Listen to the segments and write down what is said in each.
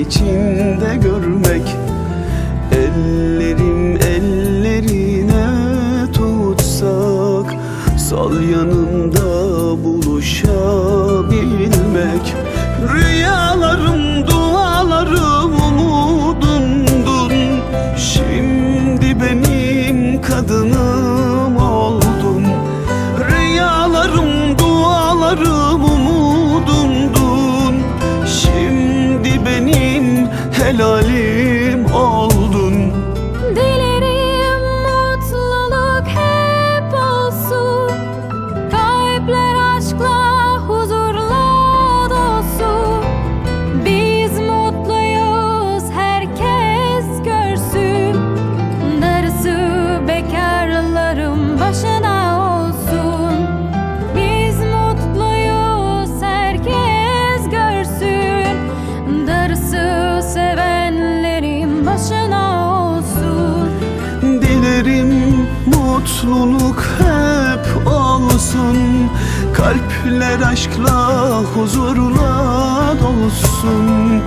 içinde görmek Ellerim ellerine tutsak Sol yanımda buluşabilmek. Rüyalarım, dualarım, umudumdun Şimdi benim kadınım oldun Rüyalarım, dualarım, umudumdun helalim oldun Kalpler aşkla huzurla dolsun.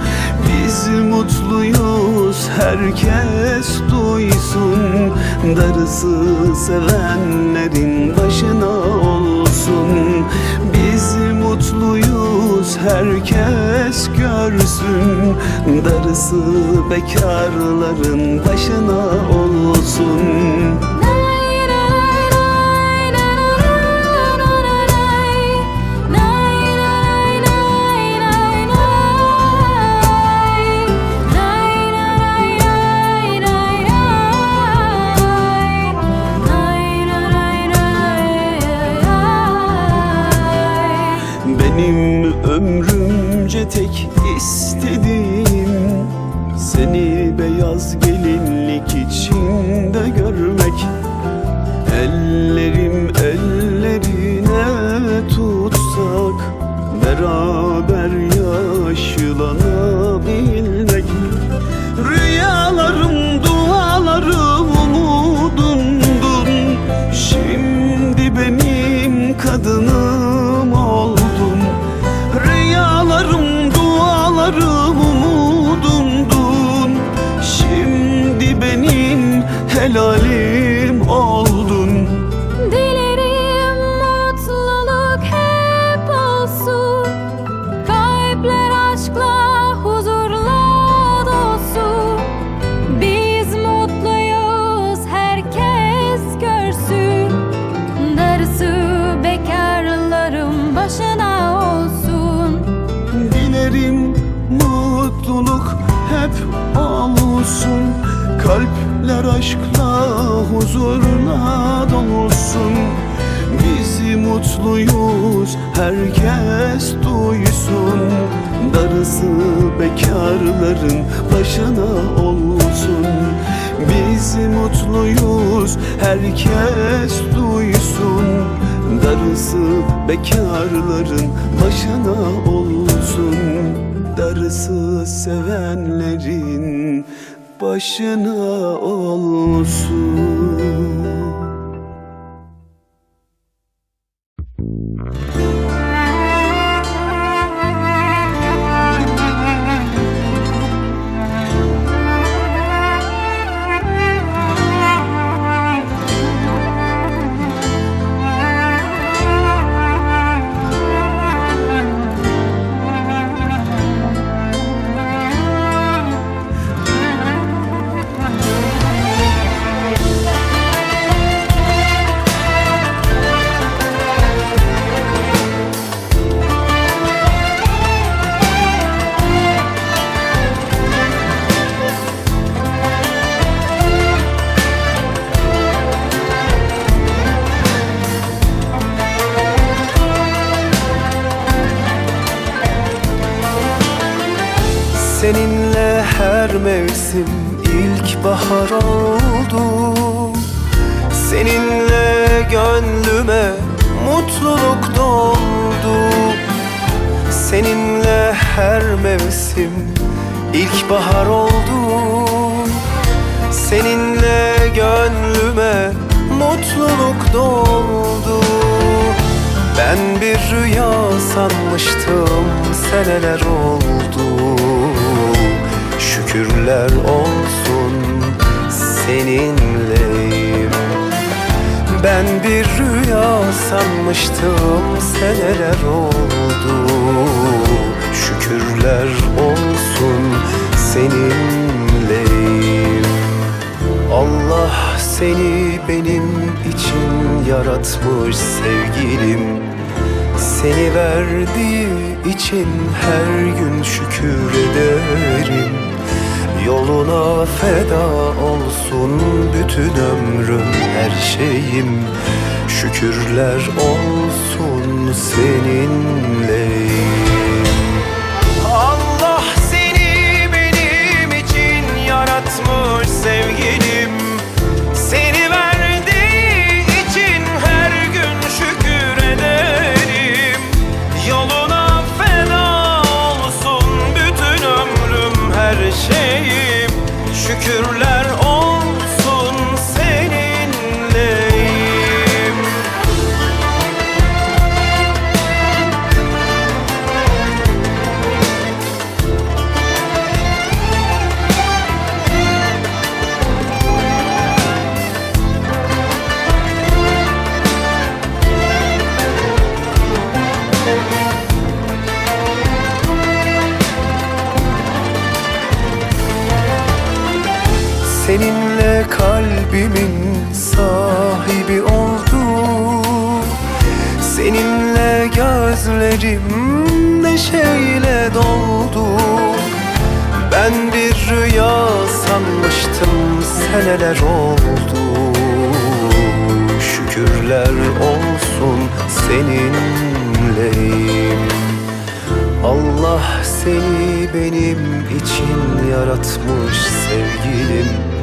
Biz mutluyuz herkes duysun. Darısı sevenlerin başına olsun. Biz mutluyuz herkes görsün. Darısı bekarların başına olsun Seni beyaz gelinlik içinde görmek. Ellerim ellerine tutsak Beraber yaşlanabilmek Rüyalarım, dualarım, umudumdun. Şimdi benim kadınım oldun. Rüyalarım, dualarım, helalim herkes duysun Darısı bekarların başına olsun. Biz mutluyuz herkes duysun Darısı bekarların başına olsun. Darısı sevenlerin başına olsun her mevsim ilkbahar oldu. Seninle gönlüme mutluluk doldu Seninle her mevsim ilkbahar oldu. Seninle gönlüme mutluluk doldu Ben bir rüya sanmıştım seneler oldu Şükürler olsun seninleyim Ben bir rüya sanmıştım seneler oldu. Şükürler olsun seninleyim Allah seni benim için yaratmış sevgilim. Seni verdiği için her gün şükür ederim Yoluna feda olsun bütün ömrüm her şeyim. Şükürler olsun seninleyim Seninle kalbimin sahibi oldu. Seninle gözlerim neşeyle doldu. Ben bir rüya sanmıştım seneler oldu. Şükürler olsun seninleyim. Allah seni benim için yaratmış sevgilim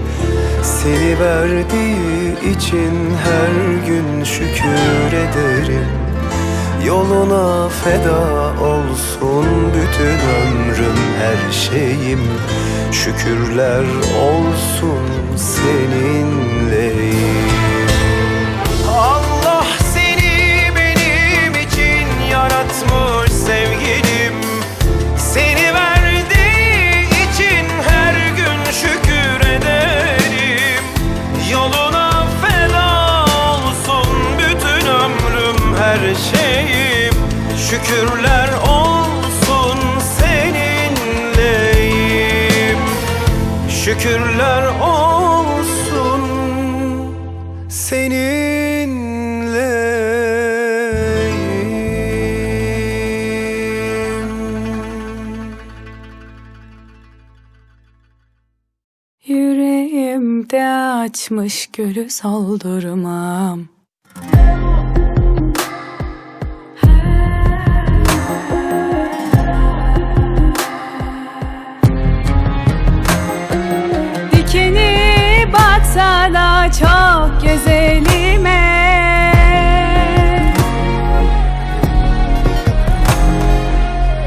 Seni verdiği için her gün şükür ederim. Yoluna feda olsun bütün ömrüm her şeyim. Şükürler olsun seninleyim açmış gülü soldurmam Dikeni batsa da çok güzelime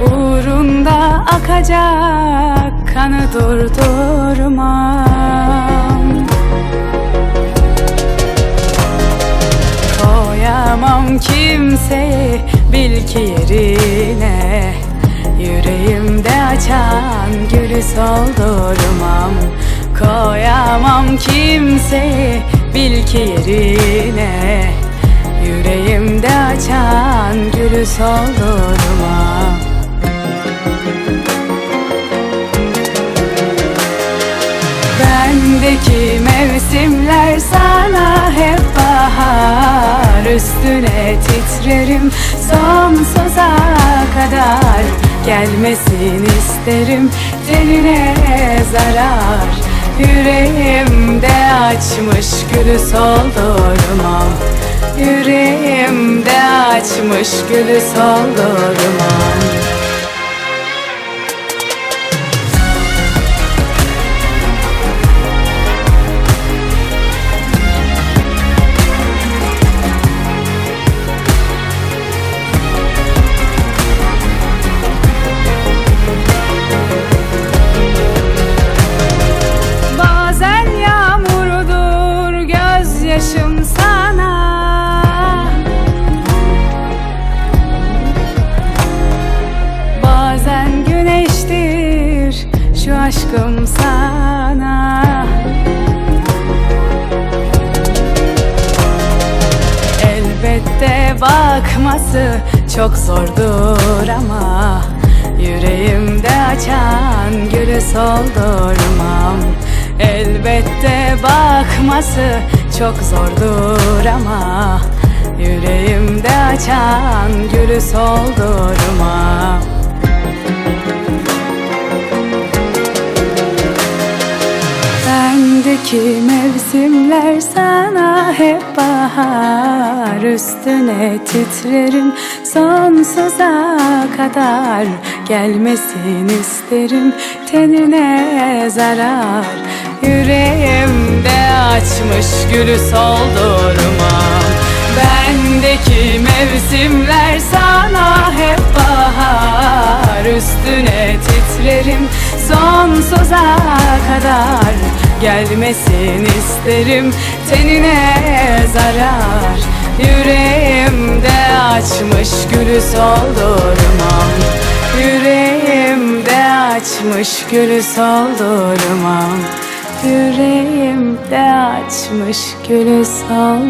Uğrunda akacak kanı durdurmam Kimseyi bil ki yerine Yüreğimde açan gülü soldurmam Koyamam kimseyi bil ki yerine Yüreğimde açan gülü soldurmam Bendeki mevsimler sana hep bahar Üstüne titrerim sonsuza kadar Gelmesin isterim. Tenine zarar Yüreğimde açmış gülü soldurmam Yüreğimde açmış gülü soldurmam soldurmam Elbette bakması çok zordur ama Yüreğimde açan gülü soldurmam Bendeki mevsimler sana hep bahar. Üstüne titrerim sonsuza kadar Gelmesin isterim. Tenine zarar Yüreğimde açmış gülü soldurmam Bendeki mevsimler sana hep bahar. Üstüne titrerim sonsuza kadar Gelmesin isterim. Tenine zarar Yüreğimde açmış gülü soldurmam Yüreğimde açmış gülü soldurmam Yüreğimde açmış gülü soldurmam